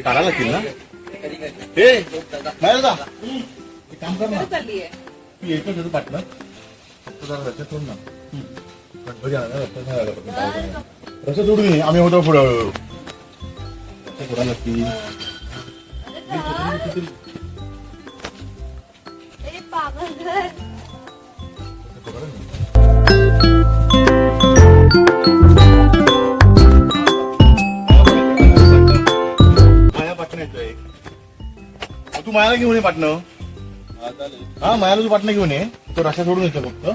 ते काढायला लागतील ना? हे बाहेर जा. एक काम कर ना. तू येतो त्याचं पाटलं फक्त जरा रस्त्यात सोड ना. गणपती आला ना रस्त्यात नाही आला रस्त्यात आम्ही होतो पुढं. रस्त्यात सोडायला लागतील पागल. घर तू मायाला घेऊन ये पाटणं. हा मायाला तू पाटणं घेऊन ये. तो रस्ता सोडून येतो फक्त.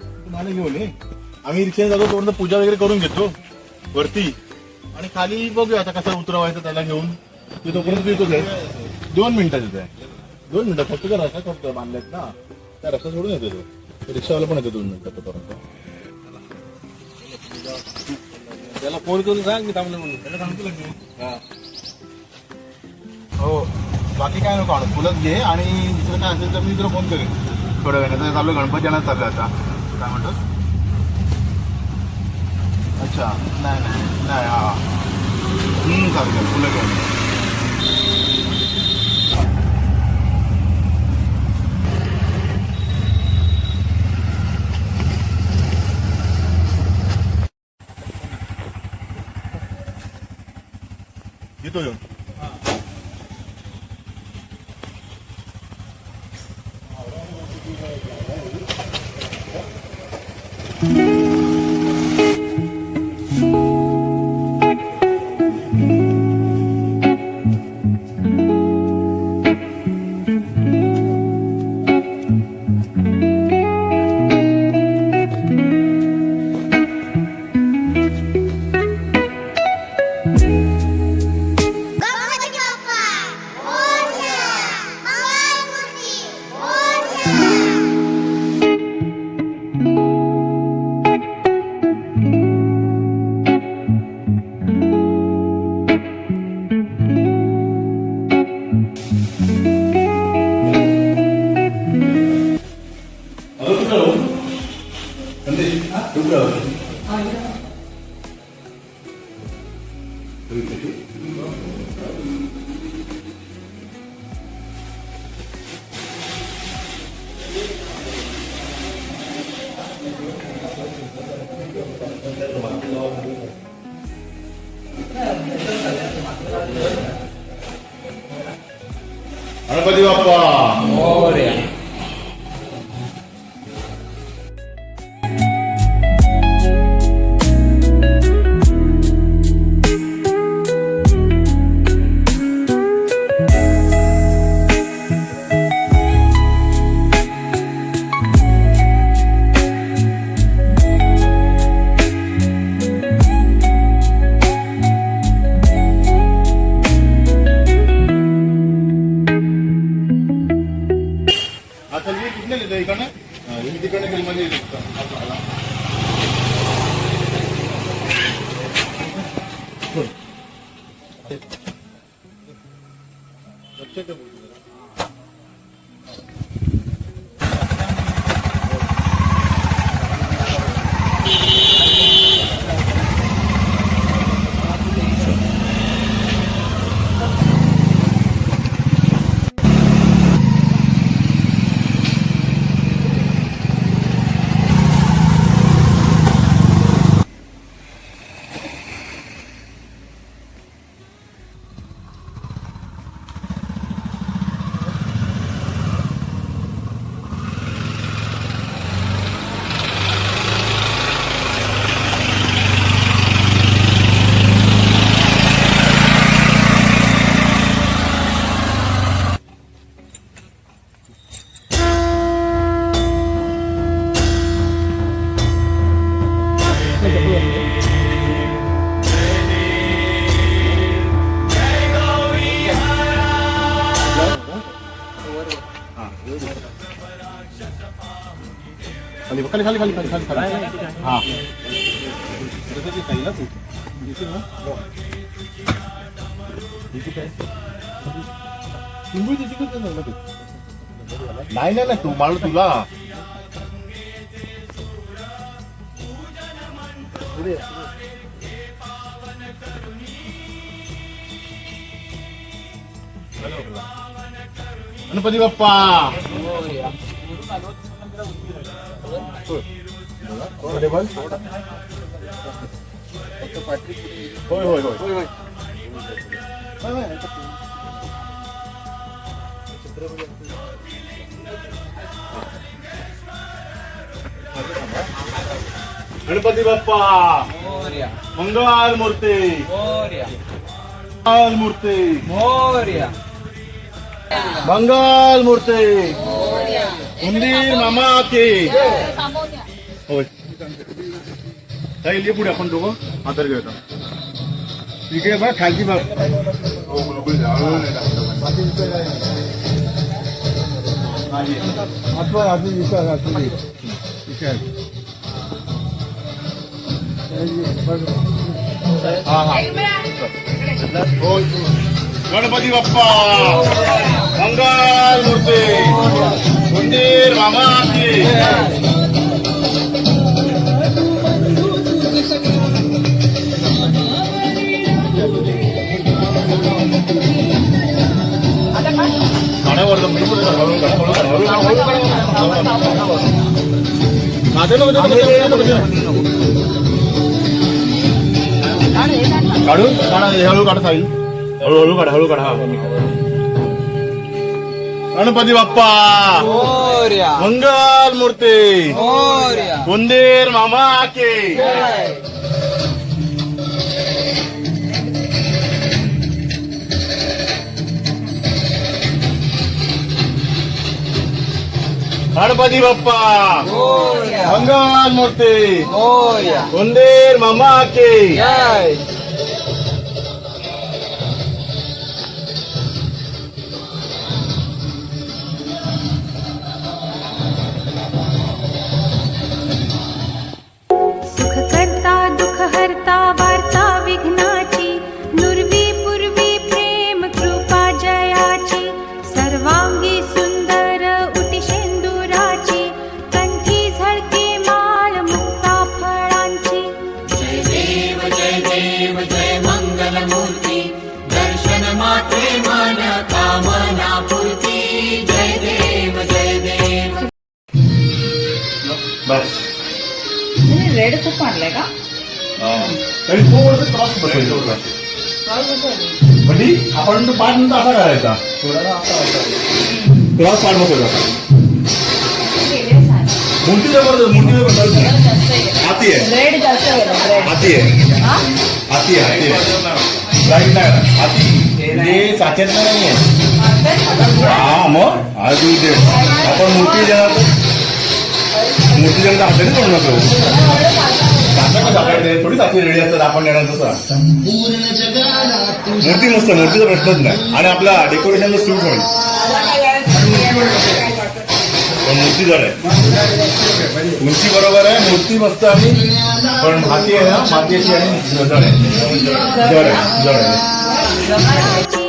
तू मायाला घेऊन ये. आम्ही रिक्षाने जातो तोपर्यंत पूजा वगैरे करून घेतो. वरती. आणि खाली बघूया आता कसं उतरवायचं त्याला घेऊन. ते तोपर्यंत येतो ते दोन मिनिटात येते दोन मिनिटात फक्त त्या रस्ता फक्त बांधलेत ना. त्या रस्ता सोडून येतो तो. रिक्षावाला पण येतो दोन मिनिटात तोपर्यंत. त्याला फोन करून सांग मी थांबलो म्हणून. त्याला सांगतो. हो. बाकी काय नको आणू. फुलंच घे आणि दुसरं काय असेल तर मी तुला फोन करेन. थोड्या वेळाने. तर चालू गणपती आणायला चालू आहे आता. काय म्हणतोस? अच्छा नाही नाही नाही हा. चालेल फुलं घेऊन येतो येऊन. Ganpati Đánh đi. Á, đúng rồi. Thôi. Từ từ chút. Gಣಪತಿ ಬಪ್ಪ ಮೋರ್ಯ Good. खाली खाली खाली खाली खाली खाली. खाली हा. नाही नाही नाही तू मला तुला. गणपती बाप्पा. टेबल होय होय होय. होय होय. गणपती बाप्पा! मोर्या. मंगल मूर्ती! मोर्या. मंगल मूर्ती! मोर्या. मंगल मूर्ती! उंदीर मामा के! होय. काही पुढे आपण दोघं. हातर घेऊया इकडे बघ खालची बघ. विचार हा होय. गणपती बाप्पा. मंगल मूर्ती. मंदिर मामा काढू काढा. हळू काढा साईल हळूहळू काढा हळू काढा गणपती बाप्पा मंगल मूर्ती मोर्या मामा के गणपती बाप्पा! मंगल मूर्ती! मोर्या उंदीर मामा के! रेड खूप आणलाय का? तरी थोडं त्रास बसायचं म्हणजे आपण तो पाठ नंतर असा करायचा. त्रास पाठ बसायचा मूर्ती जबरदस्त मूर्ती जबरदस्त हाती आहे. रेड जास्त गेलं रेड हाती आहे. हाती आहे हाती आहे. लाइट नाही हाती. ते साचेत नाही आहे. हा मग. आज ते आपण मूर्ती देणार मूर्ती देणार हाताने करू नको साचा का सापडते थोडी साथी रेडी असतात आपण देणार तसं. मूर्ती मस्त मूर्तीचा प्रश्नच नाही. आणि आपला डेकोरेशनला सूट होईल पण. मूर्ती जड आहे. उंची बरोबर आहे मूर्ती मस्त आणि पण माती आहे ना मातीची आणि जड आहे. जड आहे जड आहे.